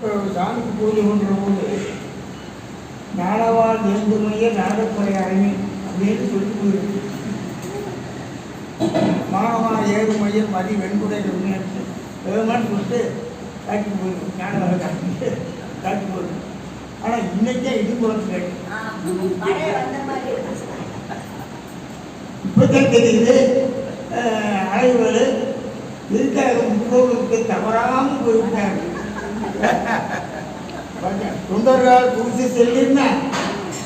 சாமிக்கு பூஜை பண்ணுற போது நாளவால் எழுந்துமைய நாடப்படை அரணி அப்படின்னு சொல்லி போயிருக்கு மானவா ஏழு மையம் மதி வெண்குடை உண்மையாச்சு வேகமான்னு சொல்லிட்டு காட்டி போயிடும் ஞானவரை காட்டி காட்டி போயிடும் ஆனால் இன்னைக்கே இது குழந்தை. இப்போதான் தெரியுது. அலைவுகள் இருக்காரு முன்னோர்களுக்கு தவறாமல் பாருங்க, தொண்டர்கள் குறித்து சொல்லியிருந்தா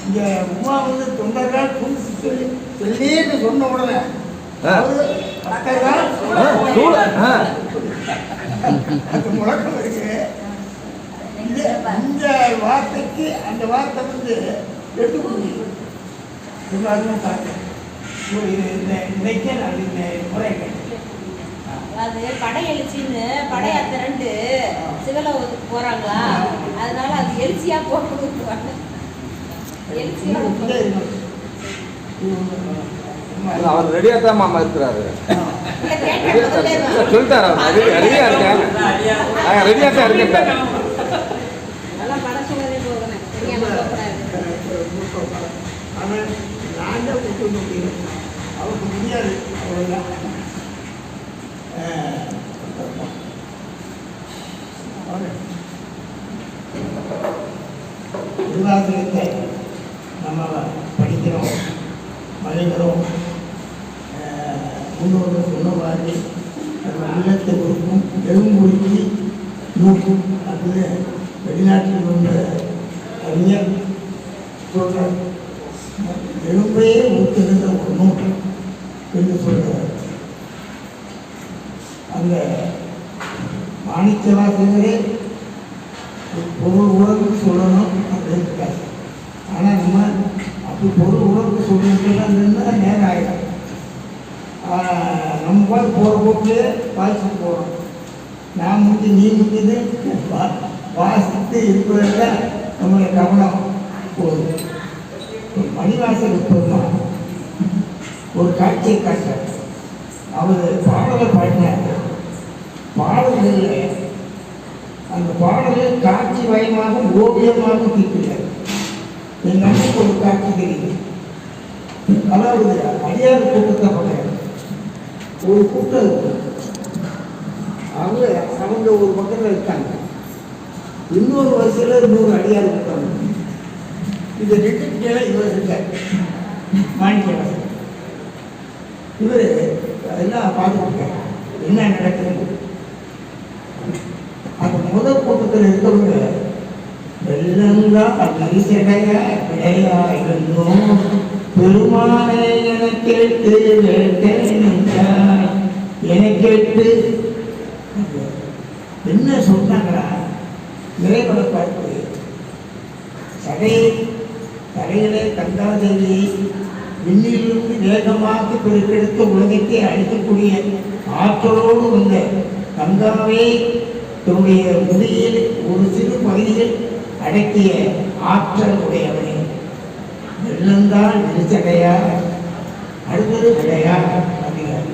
இங்க உமா வந்து தொண்டர்கள் குறித்து சொல்லி சொல்லின்னு சொன்ன உடனே முழக்கம் இருக்கு. இந்த வார்த்தைக்கு அந்த வார்த்தை வந்து எடுத்து இது இந்த இன்னைக்கே நான் இந்த முறை கேட்டேன் அது படை எழுச்சின்னு படையா திரண்டு சிவலோகத்துக்கு போறாங்களா? அதனால அது எழுச்சியா போட்டு விட்டுருவாங்க எழுச்சியா இன்னும் இங்கே இருக்கணும். இல்ல, அவர் ரெடியாக தான் மாமா இருக்கிறாரு. சொல்லிட்டாரு அவர். ரெடி ரெடியாக இருக்கேன் ஆ ரெடியாக தான் இருக்கேன் அவன் நான் தான் முடியும் அவருக்கு முடியாது அவ்வளோதான் அஹ், அவரு சிறுவாக்கிலிருந்து நம்ம படிக்கிறோம் வளைகிறோம் முன்னோர்கள் சொன்ன மாதிரி நம்ம உள்ளத்தை கொடுக்கும் எழும்புரிக்கு நோக்கும் அப்படின்னு வெளிநாட்டில் உள்ள அறிஞர் சொல்கிறார் எலும்பையே ஊற்றுகின்ற ஒரு நூல் என்று சொல்கிறார் அந்த மாணிக்கவாசகரே பொருள் உறவுக்கு சொல்லணும் அப்படின்னு ஆனால் நம்ம அப்படி பொருள் உறவுக்கு சொல்லணும்லாம் நின்னா நேரம் ஆகிடும் நம்ம பாட்டு போகிற போக்கிலே வாசிட்டு போகிறோம் நான் முடிஞ்சு நீ முடிஞ்சது வா- வாசித்து இருக்கிறத நம்மளை கவனம். போகுது ஒரு மணிவாசல் இப்போதான் ஒரு காட்சியை காட்டார் அவர் பாடலை பாடினார். பாடல்களில் அந்த பாடலில் காட்சி வயமாக ஓவியமாக தீர்க்கிறார். என் நமக்கு ஒரு காட்சி தெரியுது அதாவது அடியார் கூட்டத்தை பண்ணுறாரு ஒரு கூட்டம் அவங்க அவங்க ஒரு பக்கத்தில் இருக்காங்க. இன்னொரு வரிசையில் இன்னொரு அடியார் கூட்டம் இருக்கு. இது ரெண்டு கீழே இவர் இருக்கார். மாணிக்கவாசன். இவர் அதெல்லாம் பார்த்துருக்கார் என்ன நடக்குதுன்னு அந்த முதல் கூட்டத்தில் இருக்கவங்க விடையா இருந்தோம் பெருமானே என கேட்டு வேட்டேன் கேட்டு என்ன சொன்னாங்களா இறைவனை பார்த்து சடை தடையிலே கந்தாதேவி விண்ணிலிருந்து வேகமாக பெருக்கெடுத்த உலகத்தை அழிக்கக்கூடிய ஆற்றலோடு வந்த கங்காவே தன்னுடைய முடியில் ஒரு சிறு பகுதியில் அடக்கிய ஆற்றல் உடையவனே. வெள்ளந்தால் விரிச்சடையா அடுத்தது விடையா அப்படிங்கிறார்.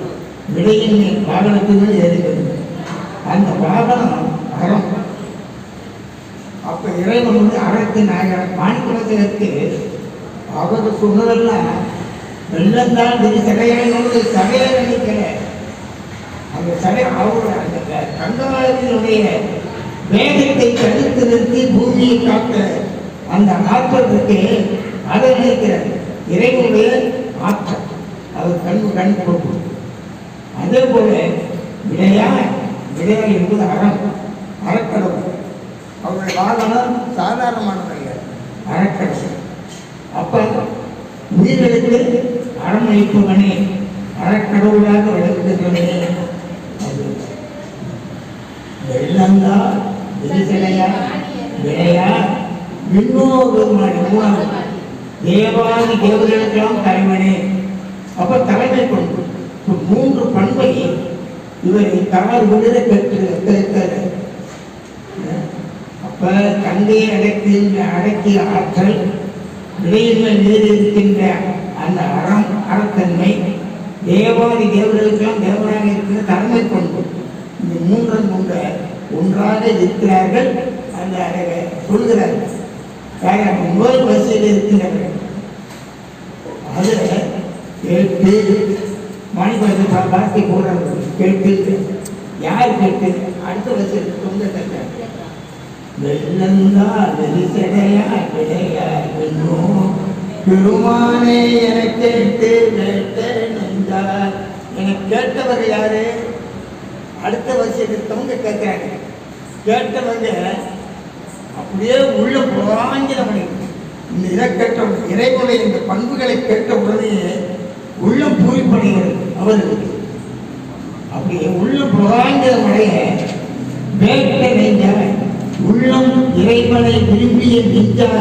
விடையின் மேல் வாகனத்தின் ஏறுகிறது அந்த வாகனம் அறம். அப்ப இறைவன் வந்து அறத்து நாயகர் மாணிக்கவாசகருக்கு அவர் சொன்னதெல்லாம் வெள்ளந்தான் விரி சடையானது சடையை அந்த சடை அவர் அந்த கங்கவாதியினுடைய வேகத்தை தடுத்து நிறுத்தி பூமியை காக்க அந்த ஆற்றல் இருக்கு அதை நினைக்கிறார் இறைவனுடைய ஆற்றல். அவர் கண் கண் கொடுக்கும். அதே போல விடையா விடையா என்பது அறம் அறக்கடவுள். அவருடைய வாகனம் சாதாரணமானதல்ல. அறக்கடவுள். அப்ப உயிர்களுக்கு அரவணைப்பவனே அறக்கடவுளாக விளங்குகிறவனே அது வெள்ளந்தா விரிசலையா விடையா? விண்ணோடு மூணாவது தேவாதி தேவர்களுக்கெல்லாம் தலைவனே அப்ப தலைமை பண்பு மூன்று பண்பை இவர் தவறு விடுத பெற்று பெற்றார் அப்ப தந்தையை அடைக்கின்ற அடக்கிய ஆற்றல் விடையில் மீது இருக்கின்ற அந்த அறம் அறத்தன்மை தேவாதி தேவர்களுக்கெல்லாம் தேவராக இருக்கிற தலைமை பண்பு இந்த மூன்றும் கொண்ட ஒன்றாக இருக்கிறார்கள் அந்த அழகை சொல்கிறார்கள் யார் அந்த முதல் வரிசையில் இருக்கிறார்கள் அதில் கேட்டு மாணிக்கவாசல் பா- போடுறாங்க கேட்டு யார் கேட்டு? அடுத்த வரிசையில் தொங்க தட்டார் வெள்ளந்தா வெறிசடையா விடையா வெண்ணும் பெருமானே என கேட்டு கேட்ட நெஞ்சார். என கேட்டவர் யாரு? அடுத்த வரிசையில் இருக்கவங்க கேட்கிறாங்க கேட்டவங்க அப்படியே உள்ள புறாங்கிற இந்த இதை கேட்ட இறைவனை இந்த பண்புகளை கேட்ட உடனே உள்ளம் பூரிப்படைகிறது அவர்களுக்கு அப்படி உள்ள புறாங்கிற மழைய வேட்ட நெஞ்ச உள்ளம் இறைவனை விரும்பிய நெஞ்சாக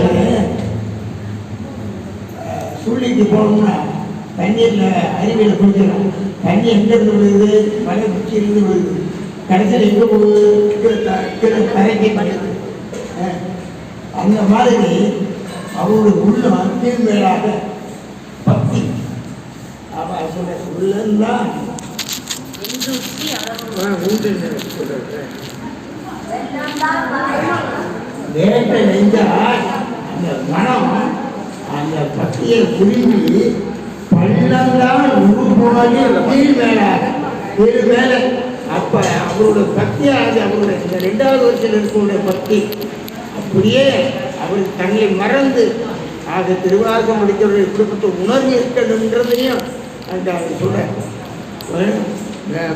அஹ், போகணும்னா தண்ணீரில் அருவியில் குளிக்கலாம். தண்ணி எங்கேருந்து விழுது மலை உச்சியிலிருந்து விழுது கடைசியில் எங்கே போகுது? அந்த மாதிரி அவருடைய உள்ளம் கீழ் மேலாக பக்தி. அவன் சொல்ற உள்ளந்தான் வேட்ட நெஞ்சால் அந்த மனம் அந்த பக்தியை விரும்பி பள்ளந்தான் உருவாகி மேலாக கீழ் மேல. அப்போ அவரோட பக்தியானது அவருடைய இந்த ரெண்டாவது வருஷத்தில் இருக்கக்கூடிய பக்தி. அப்படியே அவர் தன்னை மறந்து ஆக திருவாரகம் அடித்தவருடைய குடும்பத்தை உணர்வு இருக்கணுன்றதையும் அந்த அவர் சொல்ற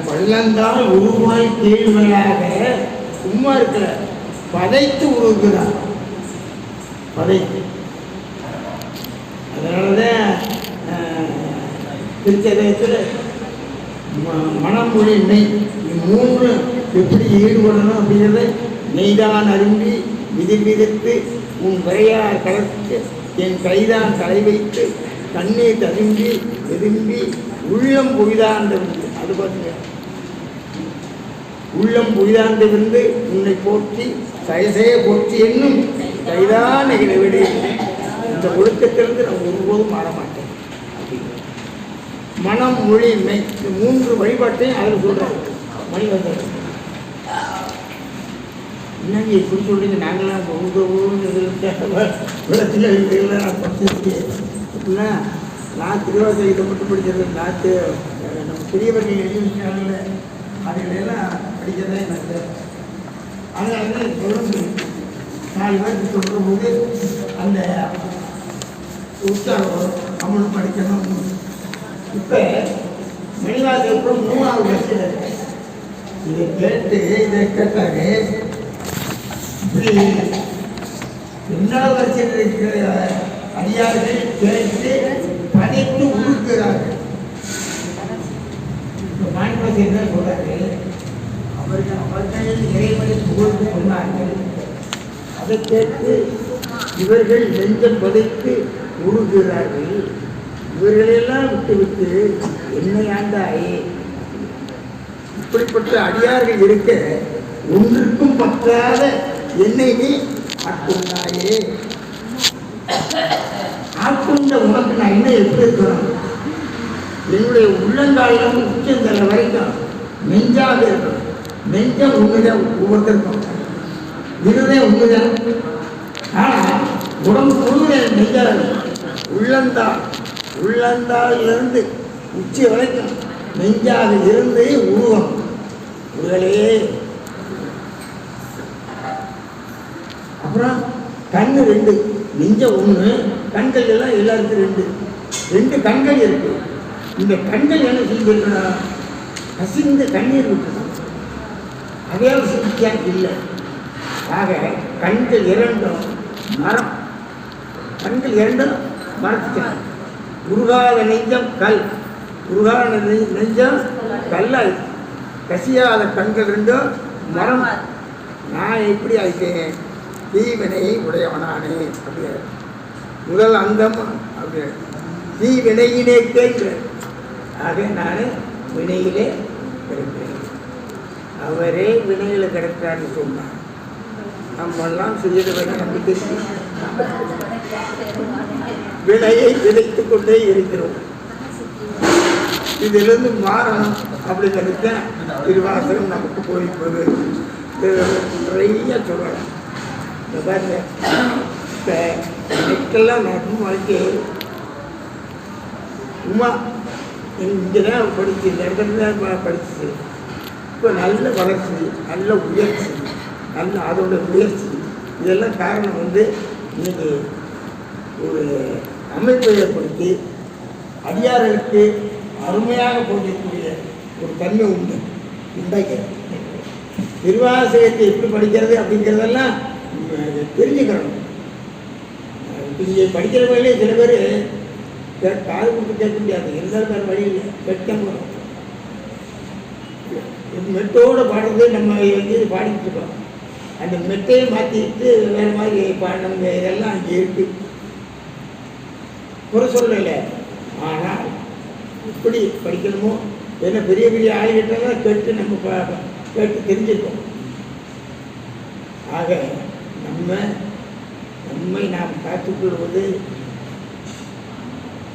பள்ளந்தான் உருவாய் கீழ்மையாக சும்மா இருக்கிற பதைத்து உருவுகிறார் பதைத்து. அதனாலதான் திருச்சதயத்தில் மனம் மொழி நெய் மூன்று எப்படி ஈடுபடணும் அப்படிங்கிறத நீதான் அரும்பி விதிர் விதித்து உன் விரையார் கலத்து என் கைதான் தலை வைத்து கண்ணீர் ததும்பி விரும்பி உள்ளம் பொய்தாண்டிருந்து அது பார்த்தீங்க உள்ளம் பொய்தாண்டிருந்து உன்னை போற்றி சயசைய போற்றி என்னும் கைதான் எங்களை விடு. இந்த ஒழுக்கத்திலிருந்து நான் ஒருபோதும் மாற மாட்டேன். மனம் மொழி மெய் மூன்று வழிபாட்டையும் அதில் சொல்கிறார் மணி வந்தார் என்னங்க இப்படி சொல்றீங்க? நாங்களாம் உங்க ஊர்னு விளத்தில் எழுதியில் நான் படிச்சிருக்கேன் அப்படின்னா நான் திருவாசகத்தை மட்டும் படிக்கிறது நான் தி- நம்ம பெரியவர்கள் எழுதியிருக்காங்கல்ல அதுகளெல்லாம் படிக்கிறதே எனக்கு அதனால தான் தொடர்ந்து நாலு பேருக்கு சொல்கிற போது அந்த உற்சாகம் நம்மளும் படிக்கணும் இப்போ மணிவாசல் மூணாவது இருக்கு இதை கேட்டு இதை கேட்டாரு இப்படி ரெண்டாவது வருஷத்தில் அடியார்கள் கேட்டு பணித்து உழுக்கிறார்கள் இப்போ மாணிவாசல் என்ன சொல்றாரு அவர்கள் அவர்கள் இறைவனை புகழ்ந்து சொன்னார்கள் அதை கேட்டு இவர்கள் எந்த பதைக்கு உருகுகிறார்கள்? இவர்களெல்லாம் விட்டுவிட்டு என்னை ஆண்டாயே இப்படிப்பட்ட அடியார்கள் இருக்க ஒன்றுக்கும் பற்றாத என்னை நீ ஆட்கொண்டாயே. ஆட்கொண்ட உனக்கு நான் என்ன எப்படி இருக்கணும்? என்னுடைய உள்ளங்காலிலும் உச்சந்தலை வரைக்கும் நெஞ்சாக இருக்கணும். நெஞ்சம் உன்னிடம் ஒவ்வொருத்தருக்கும் இருதயம் உண்மைதான். ஆனால் உடம்பு முழுமையாக நெஞ்சாக இருக்கும் உள்ளந்தாள் உள்ளந்தாளிலிருந்து உச்சி வரைக்கும் நெஞ்சாக இருந்து உருவம் உங்களே அப்புறம் கண்ணு ரெண்டு நெஞ்ச ஒன்று கண்கள் எல்லாம் எல்லாருக்கும் ரெண்டு. ரெண்டு கண்கள் இருக்கு. இந்த கண்கள் என்ன செஞ்சிருக்கா கசிந்த கண்ணீர் விட்டுது. அதையால் சிந்திச்சா இல்லை. ஆக கண்கள் இரண்டும் மரம். கண்கள் இரண்டும் மரத்துக்கு உருகாத நெஞ்சம் கல். உருகாத நெ- நெஞ்சம் கல்லாய் கசியாத கண்கள் ரெண்டும் மரம். நான் எப்படி ஆயிட்டேன் தீவினை உடையவனானே அப்படியே முதல் அங்கம் அப்படியே தீவினையினே கேட்கிற ஆக நான் வினையிலே கிடக்கிறேன் அவரே வினையில் கிடக்கிறான்னு சொன்னார். நம்மெல்லாம் செய்யறவங்க நமக்கு தெரியும். வினையை விதைத்துக் கொண்டே இருக்கிறோம். இதிலிருந்து மாறணும் அப்படிங்கிறது தான் திருவாசகம் நமக்கு போய் போகுது. இது நிறைய சொல்லலாம் இந்த பாருங்க. இப்போ நெட்டெல்லாம் நடக்கும் வாழ்க்கை சும்மா இங்கே தான் படிச்சு இந்த இடத்துல தான் இப்போ நல்ல வளர்ச்சி நல்ல உயர்ச்சி நல்ல அதோட முயற்சி இதெல்லாம் காரணம் வந்து இன்னைக்கு ஒரு அமைப்பை ஏற்படுத்தி அடியார்களுக்கு அருமையாக போதிக்கக்கூடிய ஒரு தன்மை உண்டு. உண்டாக்கிறது திருவாசகத்தை எப்படி படிக்கிறது அப்படிங்கிறதெல்லாம் ம், தெரிஞ்சுக்கணும். இப்போ இங்கே படிக்கிறவங்களே சில பேர் காது கொடுத்து கேட்க முடியாது. இருந்தாலும் வேறு வழி இல்லை. மெட்டோடு போகிறோம் நம்ம வந்து பாடிக்கிட்டு இருக்கோம். அந்த மெட்டையை மாற்றிட்டு வேறு மாதிரி பாடணும். இதெல்லாம் அங்கே இருக்கு. குறை சொல்லலை. எப்படி படிக்கணுமோ? ஏன்னா பெரிய பெரிய ஆளுகிட்டலாம் கேட்டு நம்ம கேட்டு தெரிஞ்சுக்கோம் ஆக நம்ம நம்மை நாம் காத்துக்கொள்வது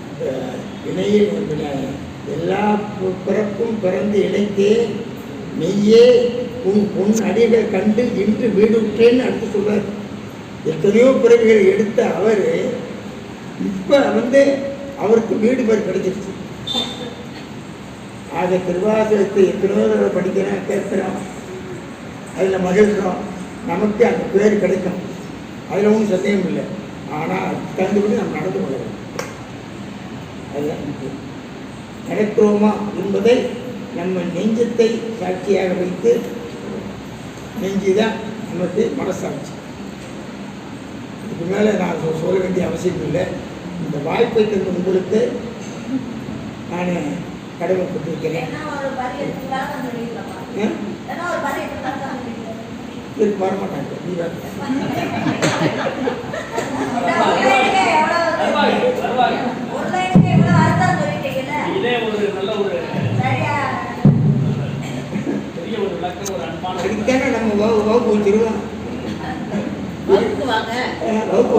இந்த இணையில் எல்லா பிறப்பும் பிறந்து இணைத்தே மெய்யே உன் பொன் அடிகள் கண்டு இன்று வீடு விட்டேன்னு அடுத்து சொல்றார். எத்தனையோ பிறவிகள் எடுத்த அவர் இப்போ வந்து அவருக்கு வீடு பேர் கிடைச்சிருச்சு. அதை திருவாசகத்தை எத்தனையோ தடவை படிக்கிறோம் கேட்குறோம். அதில் மகிழ்கிறோம். நமக்கு அந்த பேர் கிடைக்கும். அதில் ஒன்றும் சந்தேகம் இல்லை. ஆனால் தகுந்தபடி நாம் நடந்து கொள்ளணும் அதுதான் முக்கியம் நடக்கிறோமா என்பதை நம்ம நெஞ்சத்தை சாட்சியாக வைத்து நெஞ்சு தான் நமக்கு மனசாட்சி. இதுக்கு மேலே நான் சொல்ல வேண்டிய அவசியம் இல்லை. இந்த வாய்ப்பை தந்த உங்களுக்கு நான் கடமைப்பட்டிருக்கிறேன் இதுக்கு வரமாட்டாங்க நீ வர ஒரு லைனுக்கு எவ்வளோ அர்த்தம் சொல்லிட்டீங்கல்ல? இதே ஒரு நல்ல ஒரு சரியா? பெரிய ஒரு விளக்கம் ஒரு அன்பான அதுக்கு தானே நம்ம வச்சிருவோம் வகுப்பு